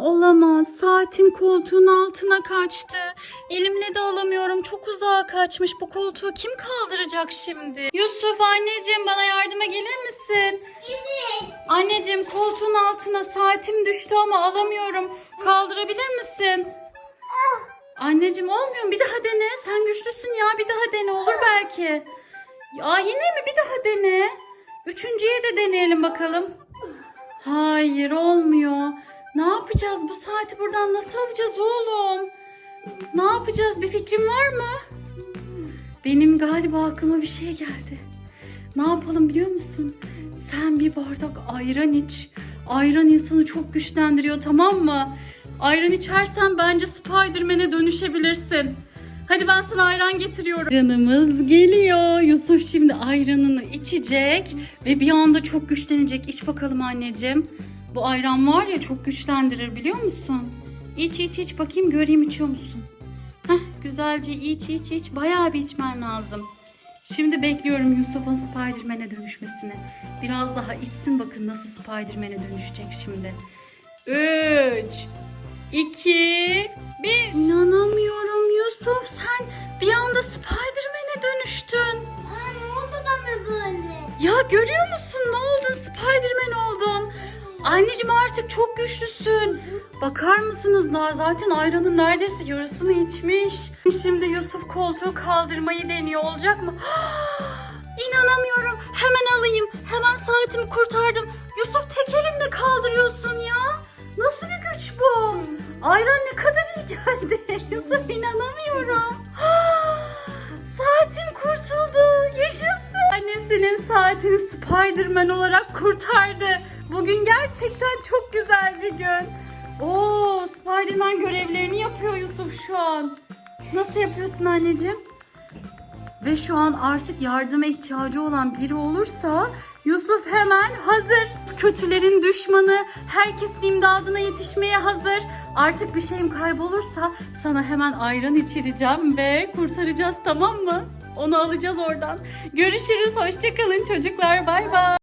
Olamaz. Saatim koltuğun altına kaçtı. Elimle de alamıyorum. Çok uzağa kaçmış. Bu koltuğu kim kaldıracak şimdi? Yusuf anneciğim bana yardıma gelir misin? Evet. Anneciğim koltuğun altına saatim düştü ama alamıyorum. Kaldırabilir misin? Anneciğim olmuyor mu? Bir daha dene. Sen güçlüsün ya. Bir daha dene. Olur belki. Ya yine mi? Bir daha dene. Üçüncüye de deneyelim bakalım. Hayır olmuyor. Ne yapacağız? Bu saati buradan nasıl alacağız oğlum? Ne yapacağız? Bir fikrin var mı? Benim galiba aklıma bir şey geldi. Ne yapalım biliyor musun? Sen bir bardak ayran iç. Ayran insanı çok güçlendiriyor tamam mı? Ayran içersen bence Spiderman'e dönüşebilirsin. Hadi ben sana ayran getiriyorum. Ayranımız geliyor. Yusuf şimdi ayranını içecek ve bir anda çok güçlenecek. İç bakalım anneciğim. Bu ayran var ya çok güçlendirir biliyor musun? İç iç iç bakayım göreyim içiyor musun? Heh, güzelce iç iç iç. Bayağı bir içmen lazım. Şimdi bekliyorum Yusuf'un Spiderman'e dönüşmesini. Biraz daha içsin bakın nasıl Spiderman'e dönüşecek şimdi. 3 2 1 İnanamıyorum Yusuf sen bir anda Spiderman'e dönüştün. Aa, ne oldu bana böyle? Ya görüyor musun ne oldun Spiderman. Anneciğim artık çok güçlüsün. Bakar mısınız daha zaten ayranın neredeyse yarısını içmiş. Şimdi Yusuf koltuğu kaldırmayı deniyor olacak mı? İnanamıyorum. Hemen alayım. Hemen saatimi kurtardım. Yusuf tek elinle kaldırıyorsun ya. Nasıl bir güç bu? Ayran ne kadar iyi geldi. Yusuf inanamıyorum. Saatim kurtuldu. Yaşasın. Annesinin saatini Spiderman olarak kurtardı. Bugün gerçekten çok güzel bir gün. Oo, Spiderman görevlerini yapıyor Yusuf şu an. Nasıl yapıyorsun anneciğim? Ve şu an artık yardıma ihtiyacı olan biri olursa Yusuf hemen hazır. Kötülerin düşmanı, herkesin imdadına yetişmeye hazır. Artık bir şeyim kaybolursa sana hemen ayran içireceğim ve kurtaracağız tamam mı? Onu alacağız oradan. Görüşürüz, hoşçakalın çocuklar, bay bay.